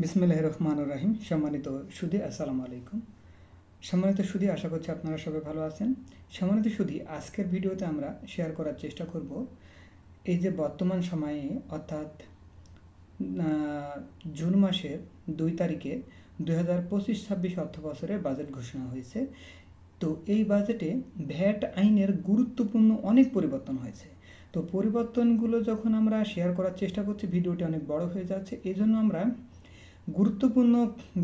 বিসমিল্লাহ রহমান রাহিম। সম্মানিত সুদী, আসসালামু আলাইকুম। সম্মানিত সুদী, আশা করছি আপনারা সবাই ভালো আছেন। সম্মানিত সুদী, আজকের ভিডিওতে আমরা শেয়ার করার চেষ্টা করব এই যে বর্তমান সময়ে, অর্থাৎ জুন মাসের দুই তারিখে দুই হাজার পঁচিশ ছাব্বিশ অর্থ বছরের বাজেট ঘোষণা হয়েছে। তো এই বাজেটে ভ্যাট আইনের গুরুত্বপূর্ণ অনেক পরিবর্তন হয়েছে। তো পরিবর্তনগুলো যখন আমরা শেয়ার করার চেষ্টা করছি, ভিডিওটি অনেক বড় হয়ে যাচ্ছে। এই জন্য আমরা গুরুত্বপূর্ণ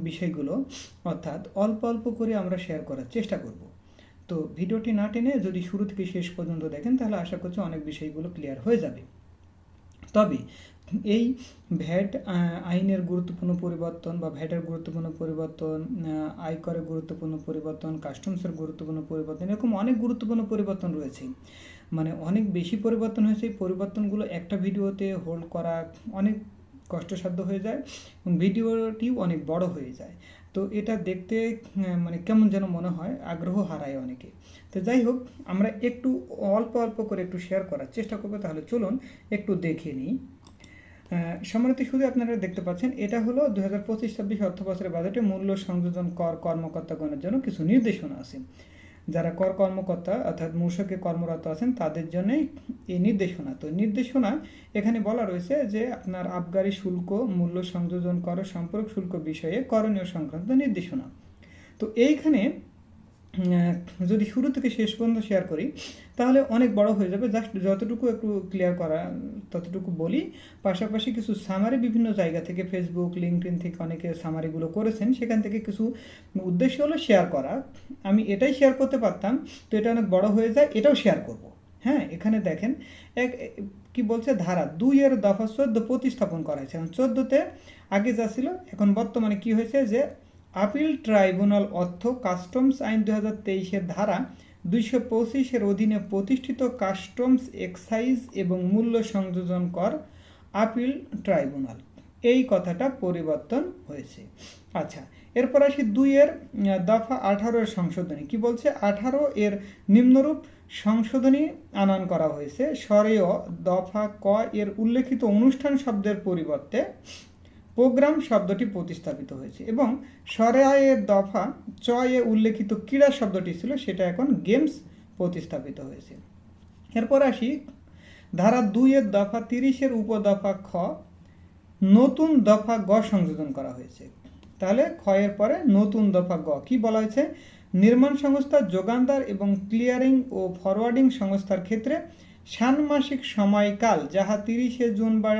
বিষয়গুলো, অর্থাৎ অল্প অল্প করে আমরা শেয়ার করার চেষ্টা করব। তো ভিডিওটি না টেনে যদি শুরু থেকে শেষ পর্যন্ত দেখেন, তাহলে আশা করছি অনেক বিষয়গুলো ক্লিয়ার হয়ে যাবে। তবে এই ভ্যাট আইনের গুরুত্বপূর্ণ পরিবর্তন বা ভ্যাটের গুরুত্বপূর্ণ পরিবর্তন আয়করের গুরুত্বপূর্ণ পরিবর্তন কাস্টমসের গুরুত্বপূর্ণ পরিবর্তন, এরকম অনেক গুরুত্বপূর্ণ পরিবর্তন রয়েছে। মানে অনেক বেশি পরিবর্তন হয়েছে, এই পরিবর্তনগুলো একটা ভিডিওতে হোল্ড করা অনেক কষ্টসাধ্য হয়ে যায় এবং ভিডিওটিও অনেক বড় হয়ে যায়। তো এটা দেখতে মানে কেমন যেন মনে হয়, আগ্রহ হারায় অনেকে। তো যাই হোক, আমরা একটু অল্প অল্প করে একটু শেয়ার করার চেষ্টা করব। তাহলে চলুন একটু দেখে নিই। সম্মানিত শুধু আপনারা দেখতে পাচ্ছেন, এটা হলো দু হাজার পঁচিশ ছাব্বিশ অর্থ বছরের বাজেটে মূল্য সংযোজন কর কর্মকর্তাগণের জন্য কিছু নির্দেশনা আছে। যারা কর কর্মকর্তা অর্থাৎ মূসকে কর্মরত আছেন, তাদের জন্যই এই নির্দেশনা। তো নির্দেশনা এখানে বলা রয়েছে যে, আপনার আবগারি শুল্ক, মূল্য সংযোজন কর, সম্পর্ক শুল্ক বিষয়ে করণীয় সংক্রান্ত নির্দেশনা। তো এইখানে যদি শুরু থেকে শেষ পর্যন্ত শেয়ার করি, তাহলে অনেক বড় হয়ে যাবে। জাস্ট যতটুকু একটু ক্লিয়ার করা ততটুকু বলি। পাশাপাশি কিছু সামারি বিভিন্ন জায়গা থেকে ফেসবুক লিঙ্কডিন থেকে অনেকে সামারিগুলো করেছেন, সেখান থেকে কিছু উদ্দেশ্য হলো শেয়ার করা। আমি এটাই শেয়ার করতে পারতাম, তো এটা অনেক বড় হয়ে যায়, এটাও শেয়ার করব। হ্যাঁ এখানে দেখেন, এক, কি বলছে, ধারা দুই এর দফা চোদ্দ প্রতিস্থাপন করা হয়েছে। চোদ্দোতে আগে যা ছিল, এখন বর্তমানে কি হয়েছে যে আপিল ট্রাইব্যুনাল অর্থ কাস্টমস আইন দু হাজার তেইশের ধারা দুইশো পঁচিশের অধীনে প্রতিষ্ঠিত কাস্টমস এক্সাইজ এবং মূল্য সংযোজন কর আপিল ট্রাইব্যুনাল। এই কথাটা পরিবর্তন হয়েছে। আচ্ছা এরপর আসি দুইয়ের দফা আঠারো এর সংশোধনী। কি বলছে? আঠারো এর নিম্নরূপ সংশোধনী আনয়ন করা হয়েছে। সরেয় দফা ক এর উল্লেখিত অনুষ্ঠান শব্দের পরিবর্তে প্রোগ্রাম শব্দটি প্রতিস্থাপিত হয়েছে এবং সরেয়ের দফা চ এ উল্লেখিত ক্রীড়া শব্দটি ছিল, সেটা এখন গেমস প্রতিস্থাপিত হয়েছে। এরপর আসি, ধারা দুইয়ের দফা তিরিশের উপদফা খ, নতুন দফা গ সংযোজন করা হয়েছে। তাহলে ক্ষয়ের পরে নতুন দফা গ কি বলা হয়েছে? নির্মাণ সংস্থা, যোগানদার এবং ক্লিয়ারিং ও ফরওয়ার্ডিং সংস্থার ক্ষেত্রে ষান্মাসিক সময়কাল, যাহা তিরিশে জুন বা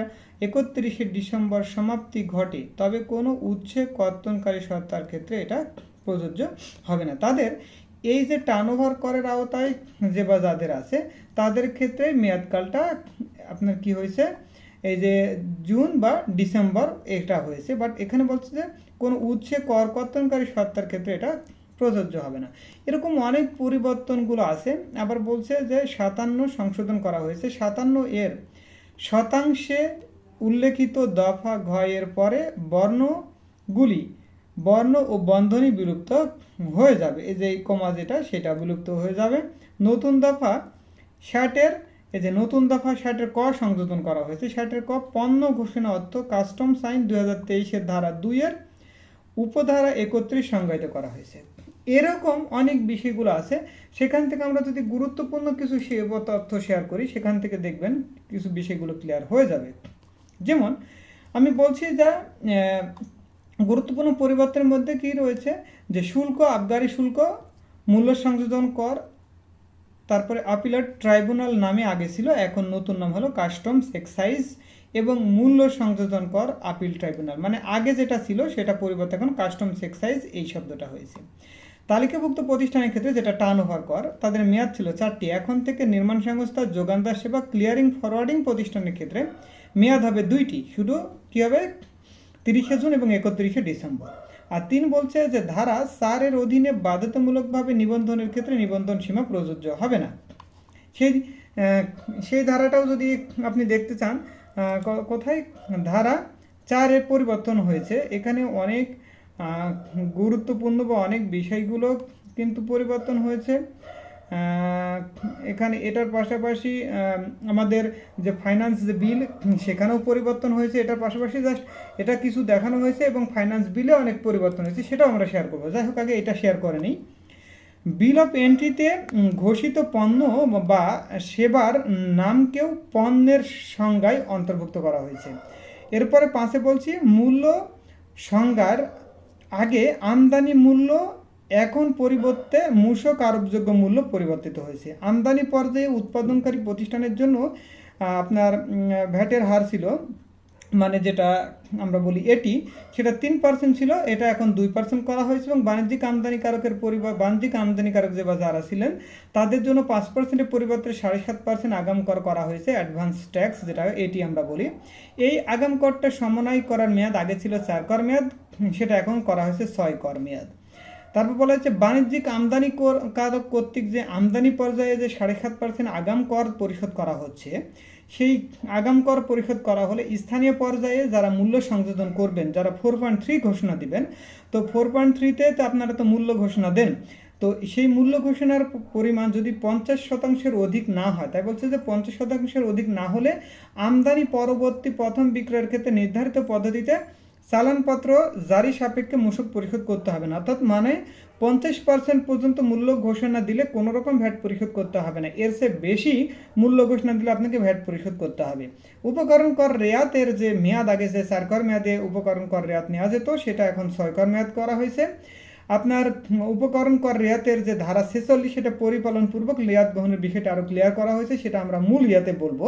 একত্রিশে ডিসেম্বর সমাপ্তি ঘটে, তবে কোনো উচ্ছে কর্তনকারী সত্তার ক্ষেত্রে এটা প্রযোজ্য হবে না। তাদের এই যে টার্নওভার করের আওতায় যে বা যাদের আছে, তাদের ক্ষেত্রে মেয়াদকালটা আপনার কি হয়েছে? এই যে জুন বা ডিসেম্বর এটা হয়েছে বাট এখানে বলছে যে কোনো উচ্ছে কর কর্তনকারী সত্তার ক্ষেত্রে এটা প্রযোজ্য হবে না। এরকম অনেক পরিবর্তনগুলো আছে, আবার বলছে যে সাতান্ন সংশোধন করা হয়েছে। সাতান্ন এর শতাংশে উল্লেখিত দফা ঘ এর পরে বর্ণগুলি বর্ণ ও বন্ধনী বিলুপ্ত হয়ে যাবে। এই যে কমা যেটা, সেটা বিলুপ্ত হয়ে যাবে। নতুন দফা ষাটের এই যে নতুন দফা ষাটের ক সংযোজন করা হয়েছে। ষাটের ক পণ্য ঘোষণা অর্থ কাস্টমস আইন দুই হাজার তেইশের ধারা দুইয়ের উপধারা একত্রিশ সংজ্ঞায়িত করা হয়েছে। এরকম অনেক বিষয়গুলো আছে। সেখান থেকে আমরা যদি গুরুত্বপূর্ণ কিছু তথ্য শেয়ার করি, সেখান থেকে দেখবেন কিছু বিষয়গুলো ক্লিয়ার হয়ে যাবে। যেমন, আমি বলছি যে গুরুত্বপূর্ণ পরিবর্তনের মধ্যে কি রয়েছে? যে শুল্ক আবগারি শুল্ক, মূল্য সংযোজন কর, তারপরে আপিলার ট্রাইব্যুনাল নামে আগে ছিল, এখন নতুন নাম হলো কাস্টমস এক্সাইজ এবং মূল্য সংযোজন কর আপিল ট্রাইব্যুনাল মানে আগে যেটা ছিল, সেটা পরিবর্তে এখন কাস্টমস এক্সাইজ এই শব্দটা হয়েছে। তালিকাভুক্ত প্রতিষ্ঠানের ক্ষেত্রে যেটা টার্ন ওভার কর, তাদের মেয়াদ ছিল চারটি। এখন থেকে নির্মাণ সংস্থা, যোগানদার সেবা ক্লিয়ারিং ফরওয়ার্ডিং প্রতিষ্ঠানের ক্ষেত্রে মেয়াদ হবে দুইটি। শুধু কী হবে? তিরিশে জুন এবং একত্রিশে ডিসেম্বর। আর তিন বলছে যে ধারা চারের অধীনে বাধ্যতামূলকভাবে নিবন্ধনের ক্ষেত্রে নিবন্ধন সীমা প্রযোজ্য হবে না। সেই সেই ধারাটাও যদি আপনি দেখতে চান কোথায়? ধারা চারের পরিবর্তন হয়েছে। এখানে অনেক গুরুত্বপূর্ণ বা অনেক বিষয়গুলো কিন্তু পরিবর্তন হয়েছে। এখানে এটার পাশাপাশি আমাদের যে ফাইন্যান্স যে বিল সেখানেও পরিবর্তন হয়েছে। এটার পাশাপাশি জাস্ট এটা কিছু দেখানো হয়েছে এবং ফাইন্যান্স বিলে অনেক পরিবর্তন হয়েছে, সেটাও আমরা শেয়ার করব। যাই হোক, আগে এটা শেয়ার করে নিই। বিল অফ এন্ট্রিতে ঘোষিত পণ্য বা সেবার নামকেও পণ্যের সংজ্ঞায় অন্তর্ভুক্ত করা হয়েছে। এরপরে পাশে বলছি, মূল্য সংজ্ঞার আগে আমদানি মূল্য এখন পরিবর্তে মূসক আরোপযোগ্য মূল্য পরিবর্তিত হয়েছে। আমদানি পর্যায়ে উৎপাদনকারী প্রতিষ্ঠানের জন্য আপনার ভ্যাটের হার ছিল মানে যেটা আমরা বলি এটি, সেটা তিন পার্সেন্ট ছিল, এটা এখন দুই পার্সেন্ট করা হয়েছে এবং বাণিজ্যিক আমদানিকারকের পরিবার, বাণিজ্যিক আমদানিকারক যে বা যারা ছিলেন তাদের জন্য পাঁচ পার্সেন্টের পরিবর্তে সাড়ে সাত পার্সেন্ট আগাম কর করা হয়েছে অ্যাডভান্স ট্যাক্স যেটা এটি আমরা বলি। এই আগাম করটা সমন্বয় করার মেয়াদ আগে ছিল চার কর মেয়াদ, সেটা এখন করা হয়েছে ছয় কর মেয়াদ। তারপর বলা হচ্ছে বাণিজ্যিক আমদানি কর্তৃক যে আমদানি পর্যায়ে যে সাড়ে সাত পার্সেন্ট আগাম কর পরিশোধ করা হচ্ছে, সেই আগাম কর পরিশোধ করা হলে স্থানীয় পর্যায়ে যারা মূল্য সংযোজন করবেন, যারা ফোর পয়েন্ট থ্রি ঘোষণা দিবেন, তো ফোর পয়েন্ট থ্রিতে তো আপনারা তো মূল্য ঘোষণা দেন, তো সেই মূল্য ঘোষণার পরিমাণ যদি পঞ্চাশ শতাংশের অধিক না হয়, তাই বলছে যে পঞ্চাশ শতাংশের অধিক না হলে আমদানি পরবর্তী প্রথম বিক্রয়ের ক্ষেত্রে নির্ধারিত পদ্ধতিতে চালানপত্র জারি সাপেক্ষে মূসক পরিশোধ করতে হবে না। অর্থাৎ মানে পঞ্চাশ পার্সেন্ট পর্যন্ত মূল্য ঘোষণা দিলে কোনো রকম ভ্যাট পরিশোধ করতে হবে না। এর চেয়ে বেশি মূল্য ঘোষণা দিলে আপনাকে ভ্যাট পরিশোধ করতে হবে। উপকরণ কর রেয়াতের যে মেয়াদ আগে যে চার কর মেয়াদে উপকরণ কর রেয়াত নেওয়া যেত, সেটা এখন ছয় কর মেয়াদ করা হয়েছে। আপনার উপকরণ কর রেয়াতের যে ধারা ছেচল্লিশ, সেটা পরিপালনপূর্বক রেয়াত গ্রহণের বিষয়টা আরও ক্লিয়ার করা হয়েছে, সেটা আমরা মূল ইয়াতে বলব।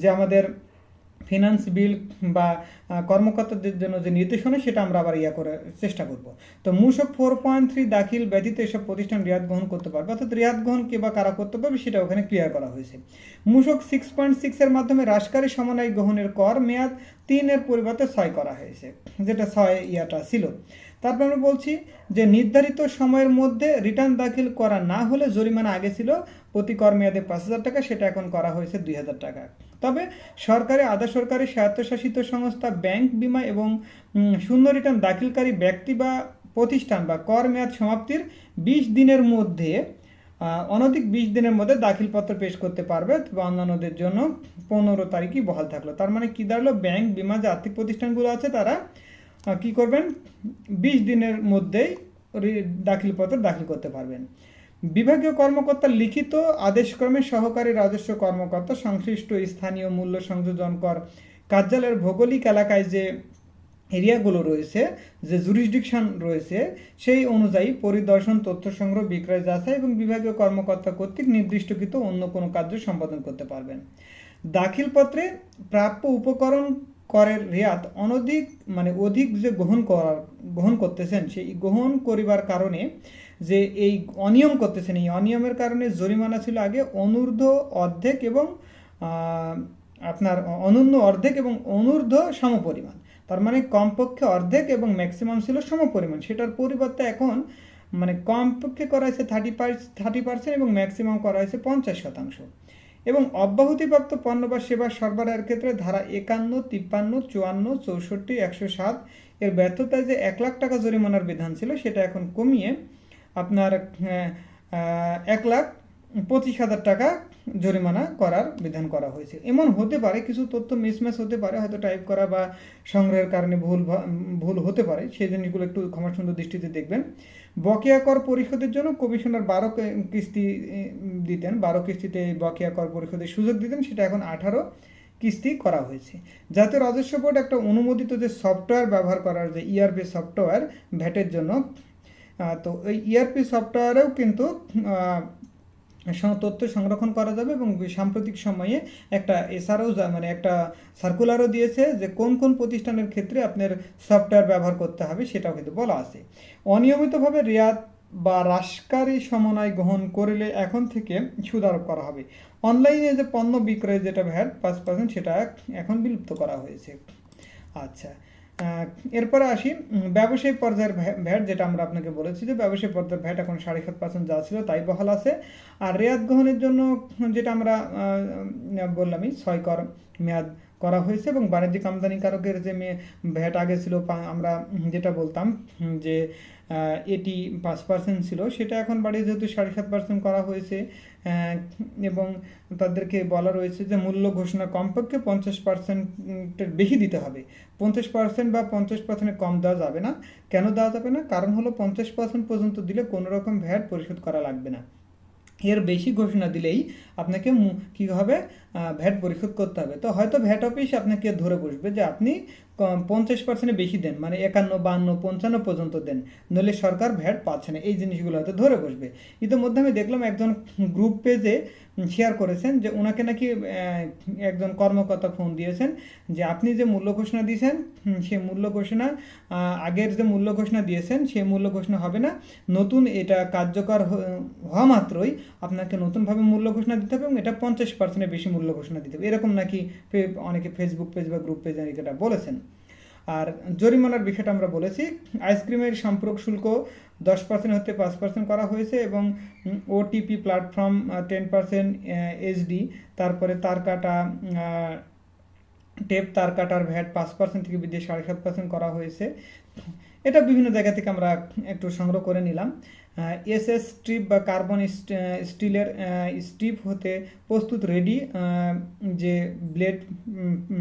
যে আমাদের ফিনান্স বিল বা কর্মকর্তাদের জন্য যে নির্দেশনা সেটা আমরা আবার ইয়া করার চেষ্টা করব। তো মূসক ফোর পয়েন্ট থ্রি দাখিল ব্যতীত এসব প্রতিষ্ঠান রিয়াদ গ্রহণ করতে পারবে। অর্থাৎ রিয়াদ গ্রহণ কে বা কারা করতে পারবে সেটা ওখানে ক্লিয়ার করা হয়েছে। মূসক সিক্স পয়েন্ট সিক্সের মাধ্যমে হ্রাসকারী সমন্বয় গ্রহণের কর মেয়াদ তিনের পরিবর্তে ছয় করা হয়েছে, যেটা ছয় ইয়াটা ছিল। তারপর আমরা বলছি যে নির্ধারিত সময়ের মধ্যে রিটার্ন দাখিল করা না হলে জরিমানা আগে ছিল, প্রতি কর মেয়াদে পাঁচ হাজার টাকা, সেটা এখন করা হয়েছে দুই হাজার টাকা। তবে সরকারি আধা সরকারি স্বায়ত্তশাসিত সংস্থা ব্যাংক বিমা এবং শূন্য রিটার্ন দাখিলকারী ব্যক্তি বা প্রতিষ্ঠান বা কর মেয়াদ সমাপ্তির বিশ দিনের মধ্যে অনধিক বিশ দিনের মধ্যে দাখিলপত্র পেশ করতে পারবে বা অন্যান্যদের জন্য পনেরো তারিখই বহাল থাকল। তার মানে কি দাঁড়াল? ব্যাংক, বিমা যে আর্থিক প্রতিষ্ঠানগুলো আছে তারা কি করবেন? বিশ দিনের মধ্যেই দাখিলপত্র দাখিল করতে পারবেন। বিভাগীয় কর্মকর্তার লিখিত আদেশক্রমে সহকারী রাজস্ব কর্মকর্তা, সংশ্লিষ্ট স্থানীয় মূল্য সংযোজন কর কার্যালয়ের ভৌগোলিক এলাকায় যে এরিয়াগুলো রয়েছে, যে জুরিসডিকশন রয়েছে, সেই অনুযায়ী পরিদর্শন, তথ্য সংগ্রহ, বিক্রয়, যাচাই এবং বিভাগীয় কর্মকর্তা কর্তৃক নির্দিষ্টকৃত অন্য কোনো কার্য সম্পাদন করতে পারবেন। দাখিলপত্রে প্রাপ্য উপকরণ করের রেয়াত অনধিক মানে অধিক যে গ্রহণ করার, গ্রহণ করতেছেন, সেই গ্রহণ করিবার কারণে যে এই অনিয়ম করতেছেন এই অনিয়মের কারণে জরিমানা ছিল আগে অনূর্ধ্ব অর্ধেক এবং আপনার অনন্য অর্ধেক এবং অনূর্ধ্ব সমপরিমাণ। তার মানে কমপক্ষে অর্ধেক এবং ম্যাক্সিমাম ছিল সমপরিমাণ। সেটার পরিবর্তে এখন মানে কমপক্ষে করা হয়েছে থার্টি থার্টি পার্সেন্ট এবং ম্যাক্সিমাম করা হয়েছে পঞ্চাশ শতাংশ। এবং অব্যাহতিপ্রাপ্ত পণ্য বা সেবা সরবরাহের ক্ষেত্রে ধারা একান্ন, তিপ্পান্ন, চুয়ান্ন, চৌষট্টি, একশো সাত এর ব্যর্থতায় যে এক লাখ টাকা জরিমানার বিধান ছিল, সেটা এখন কমিয়ে আপনার এক লাখ পঁচিশ হাজার টাকা জরিমানা করার বিধান করা হয়েছে। এমন হতে পারে, কিছু তথ্য মিসম্যাচ হতে পারে, হয়তো টাইপ করা বা সংগ্রহের কারণে ভুল ভুল হতে পারে, সেই জিনিসগুলো একটু ক্ষমা সুন্দর দৃষ্টিতে দেখবেন। বকেয়া কর পরিশোধের জন্য কমিশনার বারো কিস্তি দিতেন, বারো কিস্তিতে বকেয়া কর পরিশোধের সুযোগ দিতেন, সেটা এখন আঠারো কিস্তি করা হয়েছে। জাতীয় রাজস্ব বোর্ড একটা অনুমোদিত যে সফটওয়্যার ব্যবহার করার যে ইআরপি সফটওয়্যার ভ্যাটের জন্য তো এই ইআরপি সফটওয়্যারেও কিন্তু তথ্য সংরক্ষণ করা যাবে এবং সাম্প্রতিক সময়ে একটা এসআরও মানে একটা সার্কুলারও দিয়েছে যে কোন কোন প্রতিষ্ঠানের ক্ষেত্রে আপনার সফটওয়্যার ব্যবহার করতে হবে সেটাও কিন্তু বলা আছে। অনিয়মিতভাবে রেয়াত বা হ্রাসকারী সমন্বয় গ্রহণ করলে এখন থেকে সুদ করা হবে। অনলাইনে যে পণ্য বিক্রয় যেটা ভ্যাট পাঁচ পার্সেন্ট সেটা এখন বিলুপ্ত করা হয়েছে। আচ্ছা। এরপরে আসি ব্যবসায়িক পর্যায়ের ভ্যা- ভ্যাট যেটা আমরা আপনাকে বলেছি যে ব্যবসায়িক পর্যায়ের ভ্যাট এখন সাড়ে সাত পার্সেন্ট যা ছিল তাই বহাল আছে। আর রেয়াত গ্রহণের জন্য যেটা আমরা বললামই, ছয় কর মেয়াদ করা হয়েছে এবং বাণিজ্যিক আমদানিকারকের যে ভ্যাট আগে ছিল আমরা যেটা বলতাম, যে এটি পাঁচ পার্সেন্ট ছিল। সেটা এখন বাড়িয়ে যেহেতু সাড়ে সাত পার্সেন্ট করা হয়েছে এবং তাদেরকে বলা রয়েছে যে মূল্য ঘোষণা কমপক্ষে পঞ্চাশ পার্সেন্টের বেশি দিতে হবে। পঞ্চাশ পার্সেন্ট বা পঞ্চাশ পার্সেন্টের কম দেওয়া যাবে না। কেন দেওয়া যাবে না? কারণ হলো পঞ্চাশ পার্সেন্ট পর্যন্ত দিলে কোনো রকম ভ্যাট পরিশোধ করা লাগবে না। এর বেশি ঘোষণা দিলেই আপনাকে কি হবে ভ্যাট পরিশোধ করতে হবে। তো হয়তো ভ্যাট অফিস আপনাকে ধরে বসবে যে আপনি পঞ্চাশ পার্সেন্টে বেশি দেন মানে একান্ন, বান্ন, পঞ্চান্ন পর্যন্ত দেন। নইলে সরকার ভ্যাট পাচ্ছে না। এই জিনিসগুলো হয়তো ধরে বসবে। ইতিমধ্যে আমি দেখলাম একজন গ্রুপ পেজে শেয়ার করেছেন যে ওনাকে নাকি একজন কর্মকর্তা ফোন দিয়েছেন যে আপনি যে মূল্য ঘোষণা দিয়েছেন সেই মূল্য ঘোষণা আগের যে মূল্য ঘোষণা দিয়েছেন, সেই মূল্য ঘোষণা হবে না। নতুন এটা কার্যকর হওয়া মাত্রই আপনাকে নতুনভাবে মূল্য ঘোষণা দিতে হবে এবং এটা পঞ্চাশ পার্সেন্টের বেশি মূল্য ঘোষণা দিতে হবে। এরকম নাকি অনেকে ফেসবুক পেজ বা গ্রুপ পেজে এটা বলেছেন। আর জরিমানার বিষয়টা আমরা বলেছি। আইসক্রিমের সম্পর্ক শুল্ক দশ পার্সেন্ট হতে পাঁচ পার্সেন্ট করা হয়েছে এবং OTP platform ten percent HD তারপরে তার কাটা টেপ তার কাটার ভ্যাট পাঁচ পার্সেন্ট থেকে বৃদ্ধি সাড়ে সাত পার্সেন্ট করা হয়েছে। এটা বিভিন্ন জায়গা থেকে আমরা একটু সংগ্রহ করে নিলাম। এস এস স্ট্রিপ বা কার্বন স্টিলের স্ট্রিপ হতে প্রস্তুত রেডি যে ব্লেড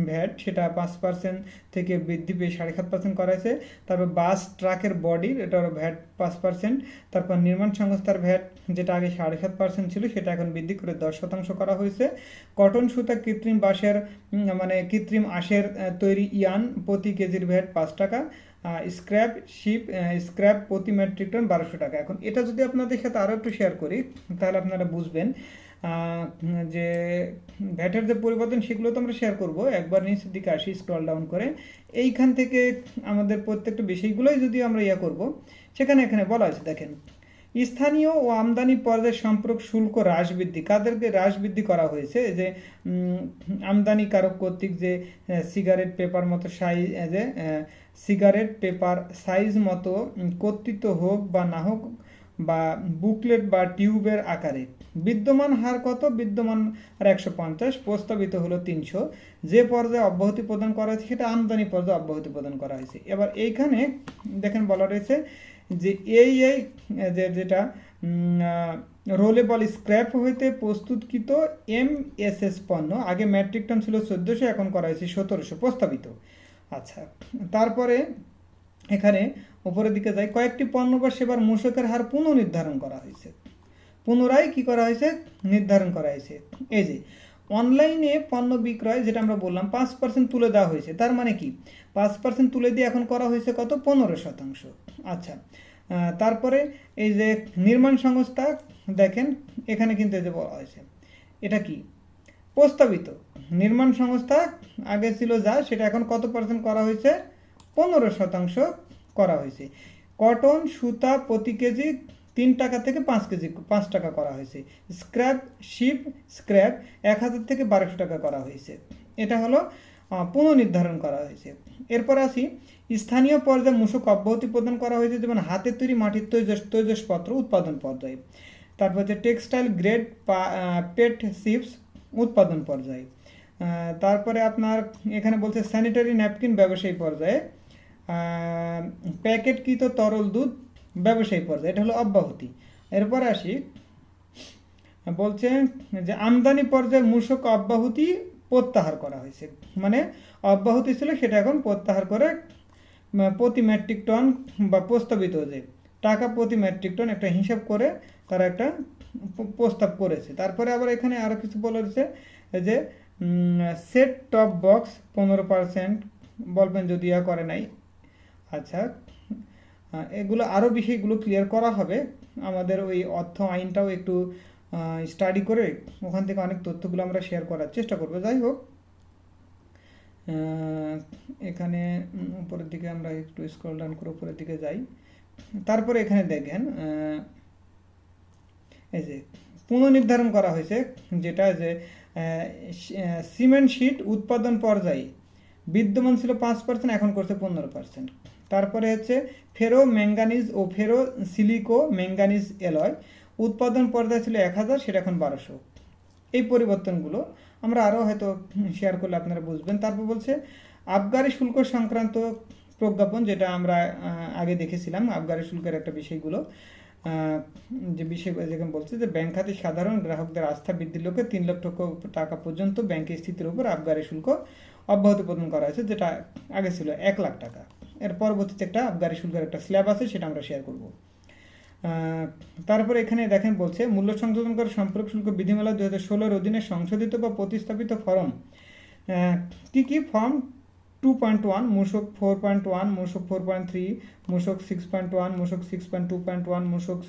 ভ্যাট সেটা পাঁচ পার্সেন্ট থেকে বৃদ্ধি পেয়ে সাড়ে সাত পার্সেন্ট করা হয়েছে তারপর বাস ট্রাকের বডির এটার ভ্যাট পাঁচ পার্সেন্ট তারপর নির্মাণ সংস্থার ভ্যাট যেটা আগে সাড়ে সাত পার্সেন্ট ছিল, সেটা এখন বৃদ্ধি করে দশ শতাংশ করা হয়েছে। কটন সুতা কৃত্রিম বাঁশের মানে কৃত্রিম আঁশের তৈরি ইয়ান প্রতি কেজির ভ্যাট পাঁচ টাকা। স্ক্র্যাপ শিপ স্ক্র্যাপ প্রতি মেট্রিক টন বারোশো টাকা। এখন এটা যদি আপনাদের সাথে আরও একটু শেয়ার করি তাহলে আপনারা বুঝবেন যে ভ্যাটের যে পরিবর্তন সেগুলো তো আমরা শেয়ার করব। একবার নিচের দিকে আসি স্ক্রল ডাউন করে। এইখান থেকে আমাদের প্রত্যেকটা বিষয়গুলোই যদি আমরা ইয়ে করব সেখানে এখানে বলা আছে দেখেন স্থানীয় ও আমদানি পর্যায়ে সম্পর্ক শুল্ক হ্রাস বৃদ্ধি। কাদেরকে হ্রাস বৃদ্ধি করা হয়েছে? যে উম, আমদানিকারক কর্তৃক যে সিগারেট পেপার মতো সাইজ যে সিগারেট, পেপার, সাইজ মতো কর্তৃত্ব হোক বা না হোক বা বুকলেট বা টিউবের আকারে। বিদ্যমান হার কত? বিদ্যমান আর একশো পঞ্চাশ, প্রস্তাবিত হলো তিনশো। যে পর্যায়ে অব্যাহতি প্রদান করা হয়েছে, সেটা আমদানি পর্যায়ে অব্যাহতি প্রদান করা হয়েছে। এবার এইখানে দেখেন বলা রয়েছে যে এই এই, যে যেটা রোলেবল স্ক্র্যাপ হইতে প্রস্তুতকৃত এম এস এস পণ্য, আগে ম্যাট্রিক টন ছিল চোদ্দোশো, এখন করা হয়েছে সতেরোশো, প্রস্তাবিত। আচ্ছা তারপরে এখানে উপরের দিকে যাই, কয়েকটি পণ্য বা সেবার মূসকের হার পুনর্নির্ধারণ করা হয়েছে। পুনরায় কি করা হয়েছে? নির্ধারণ করা হয়েছে। এই যে, অনলাইনে পণ্য বিক্রয়, যেটা আমরা বললাম, পাঁচ পার্সেন্ট তুলে দেওয়া হয়েছে। তার মানে কি? পাঁচ পার্সেন্ট তুলে দিয়ে এখন করা হয়েছে কত? পনেরো শতাংশ। আচ্ছা তারপরে এই যে নির্মাণ সংস্থা, দেখেন, এখানে কিন্তু এই যে বলা হয়েছে। এটা কি? প্রস্তাবিত। নির্মাণ সংস্থা আগে ছিল যা, সেটা এখন কত পার্সেন্ট করা হয়েছে? পনেরো শতাংশ করা হয়েছে। কটন, সুতা প্রতি কেজি তিন টাকা থেকে পাঁচ কেজি, পাঁচ টাকা করা হয়েছে। স্ক্র্যাপ, শিপ, স্ক্র্যাপ এক হাজার থেকে বারোশো টাকা করা হয়েছে। এটা হলো পুনর্নির্ধারণ করা হয়েছে। এরপর আসি, স্থানীয় পর্যায়ে মূসক অব্যাহতি প্রদান করা হয়েছে, যেমন হাতের তৈরি মাটির তৈজস, তৈজসপত্র, উৎপাদন পর্যায়ে। তারপর হচ্ছে টেক্সটাইল গ্রেড পেট, সিপস উৎপাদন পর্যায়ে। তারপরে আপনার এখানে বলছে স্যানিটারি ন্যাপকিন ব্যবসায়ী পর্যায়ে। প্যাকেটকৃত তরল দুধ ব্যবসায়ী পর্যায়ে। এটা হলো অব্যাহতি। এরপরে আসি। বলছে যে আমদানি পর্যায়ে মূষক অব্যাহতি প্রত্যাহার করা হয়েছে। মানে অব্যাহতি ছিল, সেটা এখন প্রত্যাহার করে প্রতি মেট্রিক টন বা প্রস্তাবিত যে টাকা প্রতি মেট্রিক টন একটা হিসাব করে তারা একটা প্রস্তাব করেছে। তারপরে আবার এখানে আরও কিছু বলা যে সেট টপ বক্স পনেরো পার্সেন্ট বলবেন যদি ইয়া করে নাই। আচ্ছা এগুলো আরও বিষয়গুলো ক্লিয়ার করা হবে। আমাদের ওই অর্থ আইনটাও একটু স্টাডি করে ওখান থেকে অনেক তথ্যগুলো আমরা শেয়ার করার চেষ্টা করব। যাই হোক এখানে উপরের দিকে আমরা একটু স্ক্রল ডাউন করে উপরের দিকে যাই। তারপরে এখানে দেখেন এই যে, পুনর্নির্ধারণ করা হয়েছে, যেটা যে সিমেন্ট শিট উৎপাদন পর্যায়ে বিদ্যমান ছিল পাঁচ পার্সেন্ট এখন করছে পনেরো পার্সেন্ট তারপরে হচ্ছে ফেরো ম্যাঙ্গানিজ ও ফেরো সিলিকো ম্যাঙ্গানিজ এলয় উৎপাদন পর্যায়ে ছিল এক হাজার, সেটা এখন বারোশো। এই পরিবর্তনগুলো আমরা আরও হয়তো শেয়ার করলে আপনারা বুঝবেন। তারপর বলছে আবগারি শুল্ক সংক্রান্ত প্রজ্ঞাপন, যেটা আমরা আগে দেখেছিলাম। আবগারি শুল্কের একটা বিষয়গুলো। যে বিষয় যেখানে বলছে যে ব্যাংক খাতে সাধারণ গ্রাহকদের আস্থা বৃদ্ধির লক্ষ্যে তিন লক্ষ টাকা- পর্যন্ত ব্যাংকের স্থিতির উপর আবগারি শুল্ক অব্যাহতি প্রদান করা হয়েছে, যেটা আগে ছিল এক লাখ টাকা। এর পরবর্তীতে একটা আবগারি শুল্কের একটা স্ল্যাব আছে, সেটা আমরা শেয়ার করব। তারপরে এখানে দেখেন বলছে, মূল্য সংশোধন করে সম্পর্ক শুল্ক বিধিমালা দু হাজার ষোলোর অধীনে সংশোধিত বা প্রতিস্থাপিত ফরম কি কি ফর্ম টু পয়েন্ট ওয়ান মূসক ফোর পয়েন্ট ওয়ান মূসক ফোর পয়েন্ট থ্রি মূসক সিক্স পয়েন্ট ওয়ান মূসক six point two point one মূসক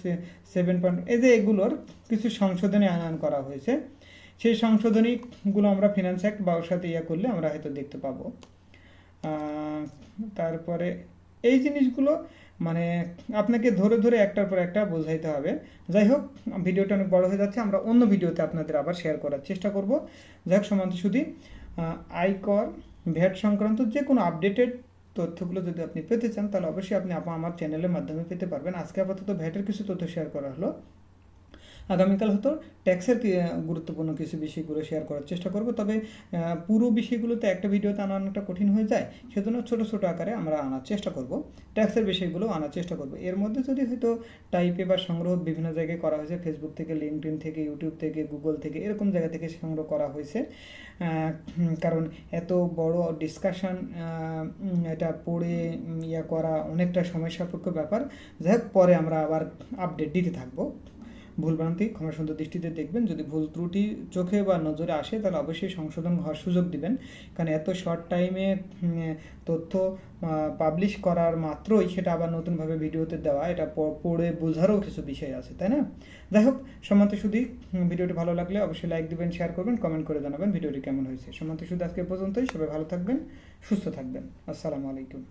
সেভেন পয়েন্ট এই যে এগুলোর কিছু সংশোধনী আনয়ন করা হয়েছে, সেই সংশোধনীগুলো আমরা ফিনান্স অ্যাক্ট বা ওর সাথে ইয়ে করলে আমরা হয়তো দেখতে পাবো। তারপরে এই জিনিসগুলো মানে আপনাকে ধরে ধরে একটার পর একটা বোঝাইতে হবে। যাই হোক, ভিডিওটা অনেক বড় হয়ে যাচ্ছে, আমরা অন্য ভিডিওতে আপনাদের আবার শেয়ার করার চেষ্টা করব। যাই হোক সমান্ত শুধু আয়কর ভ্যাট সংক্রান্ত যে কোনো আপডেটেড তথ্যগুলো যদি আপনি পেতে চান, তাহলে অবশ্যই আপনি আপা আমার চ্যানেলের মাধ্যমে পেতে পারবেন। আজকে আপাতত ভ্যাটের কিছু তথ্য শেয়ার করা হলো। আগামীকাল হয়তো ট্যাক্সের গুরুত্বপূর্ণ কিছু বিষয়গুলো শেয়ার করার চেষ্টা করব। তবে পুরো বিষয়গুলোতে একটা ভিডিওতে আনা অনেকটা কঠিন হয়ে যায়, সেজন্য ছোট ছোট আকারে আমরা আনার চেষ্টা করব। ট্যাক্সের বিষয়গুলো আনার চেষ্টা করব। এর মধ্যে যদি হয়তো টাইপে বা সংগ্রহ বিভিন্ন জায়গায় করা হয়েছে ফেসবুক থেকে লিঙ্কডিন থেকে ইউটিউব থেকে গুগল থেকে, এরকম জায়গা থেকে সংগ্রহ করা হয়েছে। কারণ এত বড় ডিসকাশন এটা পড়ে ইয়া করা অনেকটা সময় সাপেক্ষ ব্যাপার। যাই হোক পরে আমরা আবার আপডেট দিতে থাকব। ভুলভ্রান্তি ক্ষমা সুন্দর দৃষ্টিতে দেখবেন। যদি ভুল ত্রুটি চোখে বা নজরে আসে, তাহলে অবশ্যই সংশোধন হওয়ার সুযোগ দিবেন। কারণ এত শর্ট টাইমে তথ্য পাবলিশ করার মাত্রই সেটা আবার নতুনভাবে ভিডিওতে দেওয়া, এটা পড়ে বোঝারও কিছু বিষয় আছে, তাই না? যাই হোক, সমান্ত শুধু ভিডিওটি ভালো লাগলে অবশ্যই লাইক দিবেন শেয়ার করবেন কমেন্ট করে জানাবেন ভিডিওটি কেমন হয়েছে। সমান্ত শুধু আজকে পর্যন্তই, সবাই ভালো থাকবেন, সুস্থ থাকবেন। আসসালামু আলাইকুম।